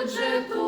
тут же, тут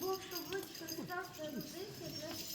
Бог побудь Христос народився, для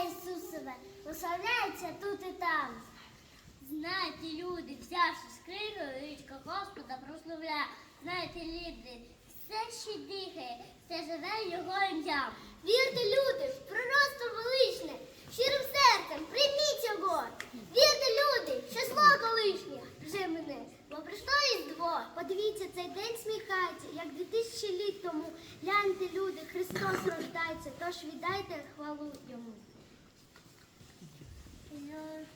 ім'я Ісусове, прославляється тут і там. Знаєте, люди, взявши скриню, річка Господа прославляє. Знаєте, люди, все, що дихає, все живе його ім'ям. Вірте, люди, в пророцтво величне, щирим серцем, прийміть його. Вірте, люди, що зло колишнє вже мене, бо прийшло різдво. Подивіться, цей день сміхається, як дві тисячі літ тому. Гляньте, люди, Христос рождається, тож віддайте хвалу йому. Señor.